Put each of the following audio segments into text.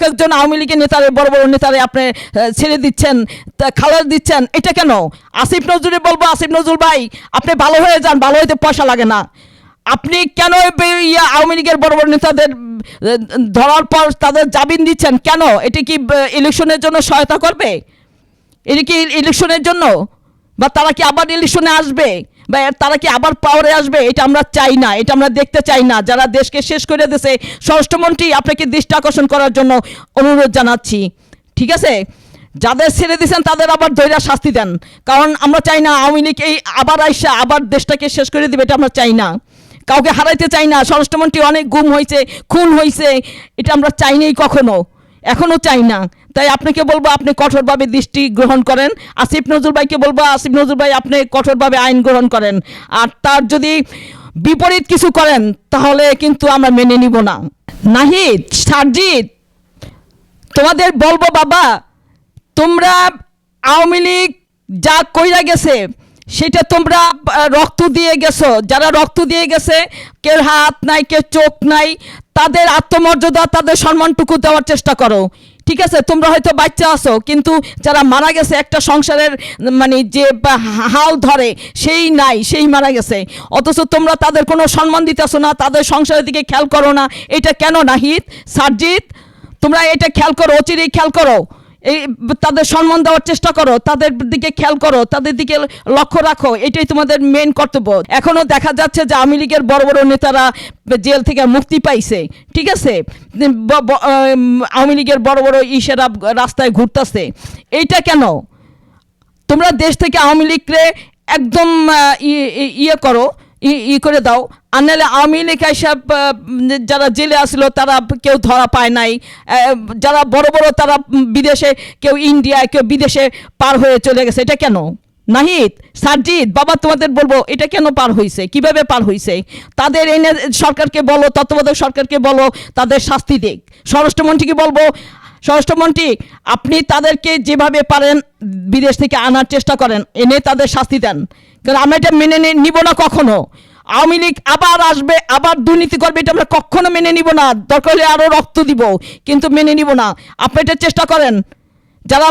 এক একজন আওয়ামী লীগের নেতারে, বড় বড় নেতারে আপনি ছেড়ে দিচ্ছেন খালাস দিচ্ছেন, এটা কেন? আসিফ নজরুলে বলব, আসিফ নজরুল ভাই, আপনি ভালো হয়ে যান, ভালো হইতে পয়সা লাগে না। আপনি কেন আওয়ামী লীগের বড় বড় নেতাদের ধরার পর তাদের জামিন দিচ্ছেন? কেন? এটা কি ইলেকশনের জন্য সহায়তা করবে? এটা কি ইলেকশনের জন্য? বা তারা কি আবার ইলেকশনে আসবে? বা তারা কি আবার পাওয়ারে আসবে? এটা আমরা চাই না, এটা আমরা দেখতে চাই না। যারা দেশকে শেষ করে দিয়েছে স্বরাষ্ট্রমন্ত্রী আপনাকে দৃষ্টি আকর্ষণ করার জন্য অনুরোধ জানাচ্ছি। ঠিক আছে? যাদের ছেড়ে দিয়েছেন, তাদের আবার দৈরা শাস্তি দেন। কারণ আমরা চাই না আওয়ামী লীগ এই আবার আইসা আবার দেশটাকে শেষ করে দিবে, এটা আমরা চাই না। কাউকে হারাইতে চাই না। স্বরাষ্ট্রমন্ত্রী অনেক গুম হয়েছে খুন হয়েছে এটা আমরা চাইনি কখনো। এখনও চাই না। তাই আপনাকে বলব, আপনি কঠোরভাবে দৃষ্টি গ্রহণ করেন। আসিফ নজরুল ভাইকে বলব, আসিফ নজরুল ভাই, আপনি কঠোরভাবে আইন গ্রহণ করেন। আর তার যদি বিপরীত কিছু করেন, তাহলে কিন্তু আমরা মেনে নিব না। নাহিদ, সারজিৎ, তোমাদের বলব বাবা, তোমরা আওয়ামী লীগ যা কইরা গেছে সেটা তোমরা রক্ত দিয়ে গেছো। যারা রক্ত দিয়ে গেছে, কেউ হাত নাই, কেউ চোখ নাই, তাদের আত্মমর্যাদা, তাদের সম্মানটুকু দেওয়ার চেষ্টা করো। ঠিক আছে? তোমরা হয়তো বাচ্চা আছো, কিন্তু যারা মারা গেছে, একটা সংসারের মানে যে হাল ধরে, সেই নাই, সেই মারা গেছে। অথচ তোমরা তাদের কোনো সম্মান দিতেছো না, তাদের সংসারের দিকে খেয়াল করো না। এটা কেন নাহিত সারজিৎ তোমরা এটা খেয়াল করো, অচিরেই খেয়াল করো। এই তাদের সম্মান দেওয়ার চেষ্টা করো, তাদের দিকে খেয়াল করো, তাদের দিকে লক্ষ্য রাখো, এটাই তোমাদের মেন কর্তব্য। এখনও দেখা যাচ্ছে যে আওয়ামী লীগের বড় বড় নেতারা জেল থেকে মুক্তি পাইছে, ঠিক আছে? আওয়ামী লীগের বড় বড় ইসেরা রাস্তায় ঘুরতেছে। এইটা কেন? তোমরা দেশ থেকে আওয়ামী লীগকে একদম ইয়ে করো ই- ই করে দাও। আর নাহলে আওয়ামী লীগ এসব যারা জেলে আসলো, তারা কেউ ধরা পায় নাই। যারা বড় বড়, তারা বিদেশে, কেউ ইন্ডিয়ায় কেউ বিদেশে পার হয়ে চলে গেছে। এটা কেন? নাহিদ সারজিৎ বাবা তোমাদের বলব, এটা কেন পার হয়েছে কীভাবে পার হয়েছে তাদের এনে, সরকারকে বলো, তত্ত্বাবধায়ক সরকারকে বলো, তাদের শাস্তি দিক। স্বরাষ্ট্রমন্ত্রীকে বলব স্বরাষ্ট্রমন্ত্রী আপনি তাদেরকে যেভাবে পারেন বিদেশ থেকে আনার চেষ্টা করেন এনে তাদের শাস্তি দেন। কারণ আমরা এটা মেনে নিব না কখনো। আওয়ামী লীগ আবার আসবে, আবার দুর্নীতি করবে, এটা আমরা কখনো মেনে নিব না। দরকার হলে আরও রক্ত দিব, কিন্তু মেনে নিব না। আপনি এটা চেষ্টা করেন। যারা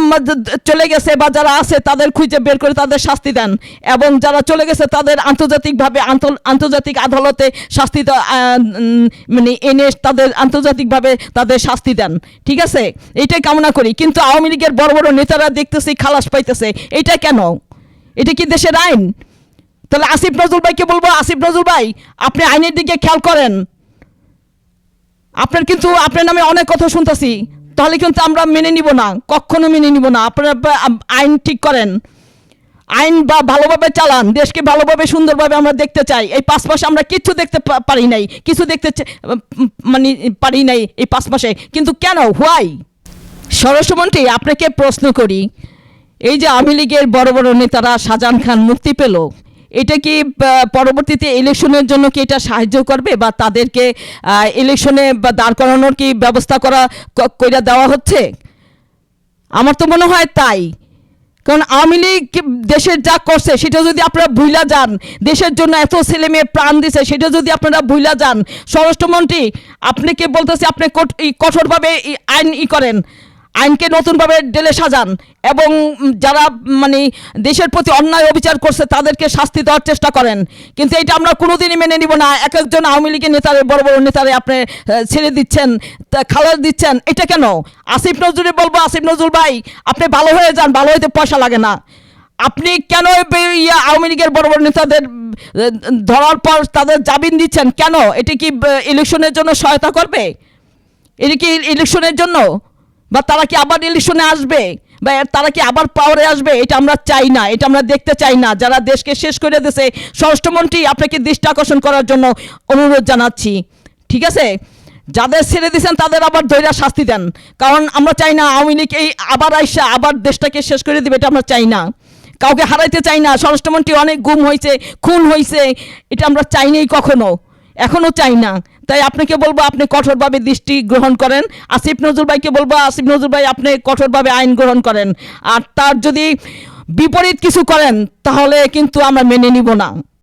চলে গেছে বা যারা আছে, তাদের খুঁজে বের করে তাদের শাস্তি দেন। এবং যারা চলে গেছে, তাদের আন্তর্জাতিকভাবে আন্ত- আন্তর্জাতিক আদালতে শাস্তি মানে এনে তাদের আন্তর্জাতিকভাবে তাদের শাস্তি দেন। ঠিক আছে? এইটাই কামনা করি। কিন্তু আওয়ামী লীগের বড় বড় নেতারা দেখতেছি, খালাস পাইতেছে। এটা কেন? এটা কি দেশের আইন? তাহলে আসিফ নজরুল ভাইকে বলব, আসিফ নজরুল ভাই, আপনি আইনের দিকে খেয়াল করেন। আপনার কিন্তু, আপনার নামে অনেক কথা শুনতেছি। তাহলে কিন্তু আমরা মেনে নিব না, কখনো মেনে নিব না। আপনারা আইন ঠিক করেন। আইন বা ভালোভাবে চালান, দেশকে ভালোভাবে, সুন্দরভাবে আমরা দেখতে চাই। এই পাঁচ মাসে আমরা কিচ্ছু দেখতে পারি নাই, কিছু দেখতে মানে পারি নাই এই পাঁচ মাসে। কিন্তু কেন? হোয়াই স্বরাষ্ট্রমন্ত্রী, আপনাকে প্রশ্ন করি। এই যে আওয়ামী লীগের বড় বড় নেতারা শাহজাহান খান মুক্তি পেল এটা কি পরবর্তীতে ইলেকশনের জন্য কি এটা সাহায্য করবে বা তাদেরকে ইলেকশনে বা দাঁড় করানোর কি ব্যবস্থা করা কইরা দেওয়া হচ্ছে? আমার তো মনে হয় তাই। কারণ আওয়ামী লীগ দেশের যা করছে, সেটা যদি আপনারা ভুইলা যান, দেশের জন্য এত ছেলে মেয়ে প্রাণ দিছে, সেটা যদি আপনারা ভুইলা যান, স্বরাষ্ট্রমন্ত্রী আপনাকে বলতেছে, আপনি কঠ- কঠোরভাবে আইন ই করেন? আইনকে নতুনভাবে ডেলে সাজান এবং যারা মানে দেশের প্রতি অন্যায় অবিচার করছে তাদেরকে শাস্তি দেওয়ার চেষ্টা করেন। কিন্তু এটা আমরা কোনোদিনই মেনে নিব না। এক একজন আওয়ামী লীগের নেতারে, বড় বড় নেতারে আপনি ছেড়ে দিচ্ছেন খালাস দিচ্ছেন, এটা কেন? আসিফ নজরুলে বলব, আসিফ নজরুল ভাই, আপনি ভালো হয়ে যান, ভালো হইতে পয়সা লাগে না। আপনি কেন ইয়া আওয়ামী লীগের বড় বড় নেতাদের ধরার পর তাদের জামিন দিচ্ছেন? কেন? এটা কি ইলেকশনের জন্য সহায়তা করবে? এটি কি ইলেকশনের জন্য? বা তারা কি আবার ইলেকশনে আসবে? বা তারা কি আবার পাওয়ারে আসবে? এটা আমরা চাই না, এটা আমরা দেখতে চাই না। যারা দেশকে শেষ করে দিয়েছে স্বরাষ্ট্রমন্ত্রী আপনাকে দৃষ্টি আকর্ষণ করার জন্য অনুরোধ জানাচ্ছি। ঠিক আছে? যাদের ছেড়ে দিয়েছেন, তাদের আবার দৈরা শাস্তি দেন। কারণ আমরা চাই না আওয়ামী লীগ এই আবার আইসা আবার দেশটাকে শেষ করে দেবে, এটা আমরা চাই না। কাউকে হারাইতে চাই না। স্বরাষ্ট্রমন্ত্রী অনেক গুম হয়েছে, খুন হয়েছে, এটা আমরা চাইনি কখনো। এখনও চাই না। তাই আপনাকে বলব, আপনি কঠোরভাবে দৃষ্টি গ্রহণ করেন। আসিফ নজরুল ভাইকে বলব, আসিফ নজরুল ভাই, আপনি কঠোরভাবে আইন গ্রহণ করেন। আর তার যদি বিপরীত কিছু করেন, তাহলে কিন্তু আমরা মেনে নিব না।